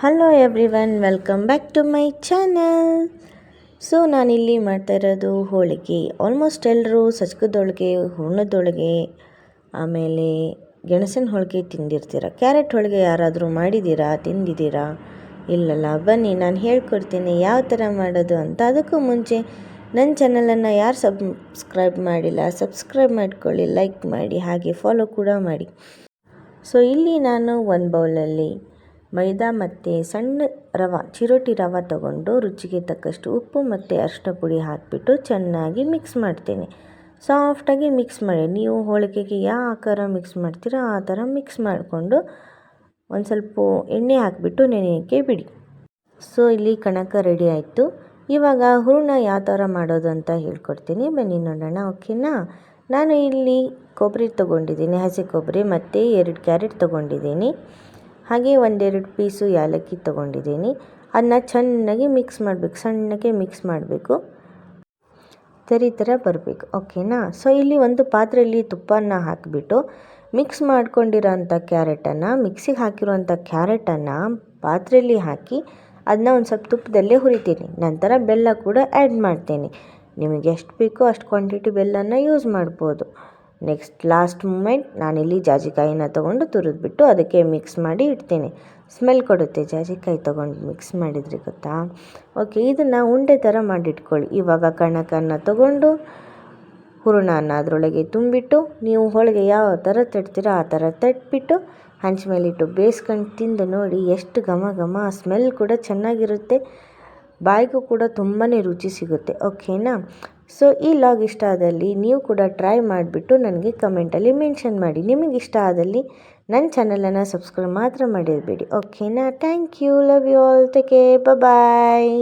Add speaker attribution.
Speaker 1: Hello everyone welcome back to my channel so ನಾನಿಲ್ಲಿ ಮಾಡ್ತಾ ಇರೋದು ಹೋಳಿಗೆ. ಆಲ್ಮೋಸ್ಟ್ ಎಲ್ಲರೂ ಸಜ್ಕದೊಳಗೆ, ಹೂರ್ಣದೊಳಗೆ, ಆಮೇಲೆ ಗೆಣಸಿನ ಹೋಳಿಗೆ ತಿಂದಿರ್ತೀರ? ಕ್ಯಾರೆಟ್ ಹೋಳಿಗೆ ಯಾರಾದರೂ ಮಾಡಿದ್ದೀರಾ? ತಿಂದಿದ್ದೀರಾ? ಇಲ್ಲಲ್ಲ, ಬನ್ನಿ, ನಾನು ಹೇಳ್ಕೊಡ್ತೀನಿ ಯಾವ ಥರ ಮಾಡೋದು ಅಂತ. ಅದಕ್ಕೂ ಮುಂಚೆ ನನ್ನ ಚಾನಲನ್ನು ಯಾರು ಸಬ್ಸ್ಕ್ರೈಬ್ ಮಾಡಿಲ್ಲ ಸಬ್ಸ್ಕ್ರೈಬ್ ಮಾಡ್ಕೊಳ್ಳಿ ಲೈಕ್ ಮಾಡಿ, ಹಾಗೆ ಫಾಲೋ ಕೂಡ ಮಾಡಿ. ಸೊ ಇಲ್ಲಿ ನಾನು ಒಂದು ಬೌಲಲ್ಲಿ ಮೈದಾ ಮತ್ತು ಸಣ್ಣ ರವೆ, ಚಿರೋಟಿ ರವ ತಗೊಂಡು ರುಚಿಗೆ ತಕ್ಕಷ್ಟು ಉಪ್ಪು ಮತ್ತು ಅರಿಶಿನ ಪುಡಿ ಹಾಕಿಬಿಟ್ಟು ಚೆನ್ನಾಗಿ ಮಿಕ್ಸ್ ಮಾಡ್ತೀನಿ. ಸಾಫ್ಟಾಗಿ ಮಿಕ್ಸ್ ಮಾಡಿ, ನೀವು ಹೋಳಿಗೆಗೆ ಯಾವ ಆಕಾರ ಮಿಕ್ಸ್ ಮಾಡ್ತೀರೋ ಆ ಥರ ಮಿಕ್ಸ್ ಮಾಡಿಕೊಂಡು ಒಂದು ಸ್ವಲ್ಪ ಎಣ್ಣೆ ಹಾಕಿಬಿಟ್ಟು ನೆನೆಯೋಕ್ಕೆ ಬಿಡಿ. ಸೊ ಇಲ್ಲಿ ಕಣಕ ರೆಡಿ ಆಯಿತು. ಇವಾಗ ಹೂರಣ ಯಾವ ಥರ ಮಾಡೋದು ಅಂತ ಹೇಳ್ಕೊಡ್ತೀನಿ. ಬನ್ನಿ ನೋಡೋಣ ಓಕೆನಾ ನಾನು ಇಲ್ಲಿ ಕೊಬ್ಬರಿ ತೊಗೊಂಡಿದ್ದೀನಿ, ಹಸಿ ಕೊಬ್ಬರಿ ಮತ್ತು ಎರಡು ಕ್ಯಾರೆಟ್ ತೊಗೊಂಡಿದ್ದೀನಿ. ಹಾಗೆ ಒಂದೆರಡು ಪೀಸು ಏಲಕ್ಕಿ ತೊಗೊಂಡಿದ್ದೀನಿ. ಅದನ್ನ ಚೆನ್ನಾಗಿ ಮಿಕ್ಸ್ ಮಾಡಬೇಕು, ಸಣ್ಣಗೆ ಮಿಕ್ಸ್ ಮಾಡಬೇಕು. ತರಿ ಥರ ಬರಬೇಕು, ಓಕೆನಾ? ಸೊ ಇಲ್ಲಿ ಒಂದು ಪಾತ್ರೆಯಲ್ಲಿ ತುಪ್ಪನ ಹಾಕಿಬಿಟ್ಟು ಮಿಕ್ಸ್ ಮಾಡ್ಕೊಂಡಿರೋಂಥ ಕ್ಯಾರೆಟನ್ನು ಮಿಕ್ಸಿಗೆ ಹಾಕಿರುವಂಥ ಕ್ಯಾರೆಟನ್ನು ಪಾತ್ರೆಯಲ್ಲಿ ಹಾಕಿ ಅದನ್ನ ಒಂದು ಸ್ವಲ್ಪ ತುಪ್ಪದಲ್ಲೇ ಹುರಿತೀನಿ. ನಂತರ ಬೆಲ್ಲ ಕೂಡ ಆ್ಯಡ್ ಮಾಡ್ತೀನಿ. ನಿಮಗೆ ಎಷ್ಟು ಬೇಕೋ ಅಷ್ಟು ಕ್ವಾಂಟಿಟಿ ಬೆಲ್ಲನ ಯೂಸ್ ಮಾಡ್ಬೋದು. ನೆಕ್ಸ್ಟ್ ಲಾಸ್ಟ್ ಮೂಮೆಂಟ್ ನಾನಿಲ್ಲಿ ಜಾಜಿಕಾಯಿನ ತೊಗೊಂಡು ತುರಿದ್ಬಿಟ್ಟು ಅದಕ್ಕೆ ಮಿಕ್ಸ್ ಮಾಡಿ ಇಡ್ತೀನಿ. ಸ್ಮೆಲ್ ಕೊಡುತ್ತೆ ಜಾಜಿಕಾಯಿ ತೊಗೊಂಡು ಮಿಕ್ಸ್ ಮಾಡಿದರೆ ಗೊತ್ತಾ? ಓಕೆ ಇದನ್ನು ಉಂಡೆ ಥರ ಮಾಡಿಟ್ಕೊಳ್ಳಿ. ಇವಾಗ ಕಣಕನ್ನ ತೊಗೊಂಡು ಹೂರಣನ ಅದರೊಳಗೆ ತುಂಬಿಟ್ಟು, ನೀವು ಹೋಳಿಗೆ ಯಾವ ಥರ ತಟ್ತೀರೋ ಆ ಥರ ತಟ್ಬಿಟ್ಟು, ಹಂಚ ಮೇಲಿಟ್ಟು ಬೇಯಿಸ್ಕೊಂಡು ತಿಂದು ನೋಡಿ ಎಷ್ಟು ಘಮ ಘಮ ಸ್ಮೆಲ್ ಕೂಡ ಚೆನ್ನಾಗಿರುತ್ತೆ. ಬಾಯಿಗೂ ಕೂಡ ತುಂಬಾ ರುಚಿ ಸಿಗುತ್ತೆ. ಓಕೆನಾ ಸೊ ಈ ಲಾಗ್ ಇಷ್ಟ ಆದಲ್ಲಿ ನೀವು ಕೂಡ ಟ್ರೈ ಮಾಡಿಬಿಟ್ಟು ನನಗೆ ಕಮೆಂಟಲ್ಲಿ ಮೆನ್ಷನ್ ಮಾಡಿ. ನಿಮಗೆ ಇಷ್ಟ ಆದಲ್ಲಿ ನನ್ನ ಚಾನಲನ್ನು ಸಬ್ಸ್ಕ್ರೈಬ್ ಮಾತ್ರ ಮಾಡಿರಬೇಡಿ. ಓಕೆನಾ thank you love you all take bye